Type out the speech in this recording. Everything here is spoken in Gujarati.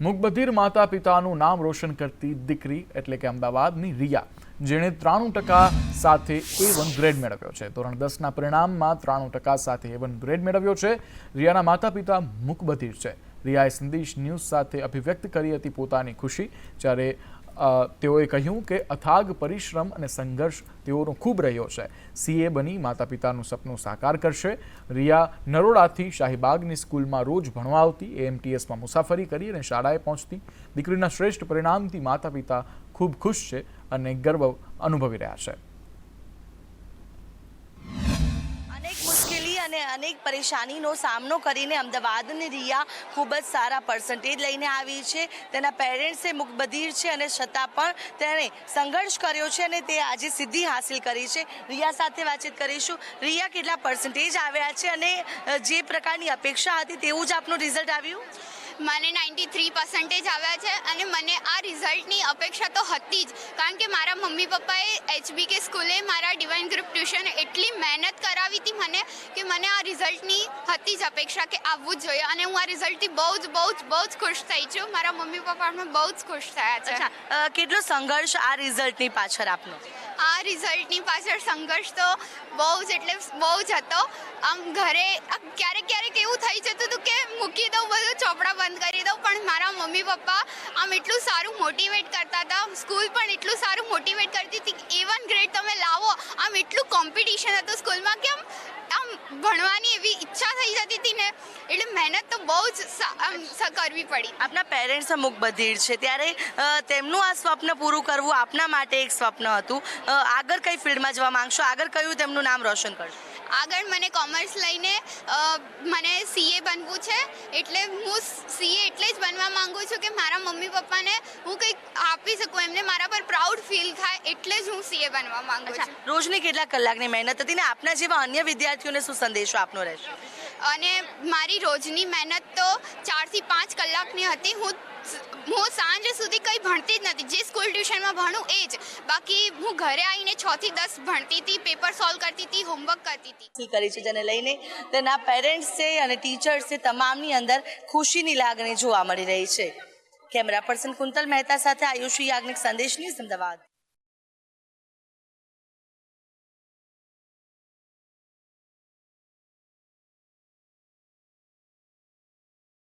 મુકબધિર માતા પિતાનું નામ રોશન કરતી દીકરી એટલે કે અમદાવાદની રિયા, જેણે ત્રાણું ટકા સાથે એ વન ગ્રેડ મેળવ્યો છે. ધોરણ દસના પરિણામમાં ત્રાણું ટકા સાથે એ વન ગ્રેડ મેળવ્યો છે. રિયાના માતા પિતા મુકબધિર છે. રિયાએ સંદેશ ન્યૂઝ સાથે અભિવ્યક્ત કરી હતી પોતાની ખુશી, જ્યારે તેઓએ કહ્યું કે અથાગ, પરિશ્રમ અને સંઘર્ષ તેઓનો ખૂબ રહ્યો છે. સીએ બની માતા પિતાનું સપનું સાકાર કરશે. રિયા નરોડાથી શાહીબાગની સ્કૂલમાં રોજ ભણવા આવતી, એએમટીએસમાં મુસાફરી કરી અને શાળાએ પહોંચતી. દીકરીના શ્રેષ્ઠ પરિણામથી માતા પિતા ખૂબ ખુશ છે અને ગર્વ અનુભવી રહ્યા છે. અને અનેક પરેશાનીનો સામનો કરીને અમદાવાદની રિયા ખૂબ જ સારા પર્સન્ટેજ લઈને આવી છે. તેના પેરેન્ટ્સે મુકબધીર છે અને છતાં પણ તેણે સંઘર્ષ કર્યો છે અને તે આજે સિદ્ધિ હાંસિલ કરી છે. રિયા સાથે વાતચીત કરીશું. રિયા કેટલા પર્સન્ટેજ આવ્યા છે અને જે પ્રકારની અપેક્ષા હતી તેવું જ આપનું રિઝલ્ટ આવ્યું? મને નાઇન્ટી થ્રી પર્સન્ટેજ આવ્યા છે અને મને આ રિઝલ્ટની અપેક્ષા તો હતી જ. કારણ કે મારા મમ્મી પપ્પાએ એચબીકે સ્કૂલે મારા ડિવાઇન ગ્રુપ ટ્યુશન એટલી મહેનત કરાવી હતી મને કે મને આ રિઝલ્ટની હતી જ અપેક્ષા કે આવવું જ જોઈએ. અને હું આ રિઝલ્ટથી બહુ જ બહુ જ બહુ જ ખુશ થઈ છું. મારા મમ્મી પપ્પા પણ બહુ જ ખુશ થયા છે. કેટલો સંઘર્ષ આ રિઝલ્ટની પાછળ આપનો? આ રિઝલ્ટની પાછળ સંઘર્ષ તો બહુ જ એટલે બહુ જ હતો. આમ ઘરે ક્યારેક ક્યારેક એવું થઈ જતું હતું કે મૂકી દઉં બધું ચોપડા બંધ કરી દઉં પણ મારા મમ્મી પપ્પા આમ એટલું સારું મોટિવેટ કરતા હતા. સ્કૂલ પણ એટલું સારું મોટિવેટ કરતી હતી એવન ગ્રેડ તમે લાવો. આમ એટલું કોમ્પિટિશન હતું સ્કૂલમાં કે આમ આમ ભણવાની એવી ઈચ્છા થઈ જતી હતી ને. એટલે મહેનત તો બહુ જ કરવી પડી. આપના પેરેન્ટ્સ અમુક બધીર છે. ત્યારે તેમનું આ સ્વપ્ન પૂરું કરવું આપના માટે એક સ્વપ્ન હતું. આગળ કઈ ફિલ્ડમાં જવા માંગશો? આગળ કયું તેમનું નામ રોશન કરશો? આગળ મને કોમર્સ લઈને મને સીએ બનવું છે. એટલે હું સીએ એટલે જ બનવા માંગુ છું કે મારા મમ્મી પપ્પાને હું કંઈક આપી શકું એમને મારા પર પ્રાઉડ ફીલ થાય એટલે જ હું સીએ બનવા માંગુ છું. રોજની કેટલા કલાકની મહેનત હતી ને આપના જેવા અન્ય વિદ્યાર્થીઓને શું સંદેશો આપનો રહેશે? અને મારી રોજની મહેનત તો ચારથી પાંચ કલાકની હતી. હું હું સાંજ સુધી કંઈ ભણતી જ નથી. જે સ્કૂલ ટ્યુશનમાં ભણું એ જ. બાકી હું ઘરે આવીને છ થી દસ ભણતી હતી પેપર સોલ્વ કરતી હતી હોમવર્ક કરતી હતી. કરી છે જેને લઈને તેના પેરેન્ટ્સ છે અને ટીચર્સ છે તમામની અંદર ખુશીની લાગણી જોવા મળી રહી છે. કેમેરા પર્સન કુંતલ મહેતા સાથે આયુષી યાજ્ઞિક સંદેશ ન્યૂઝ અમદાવાદ.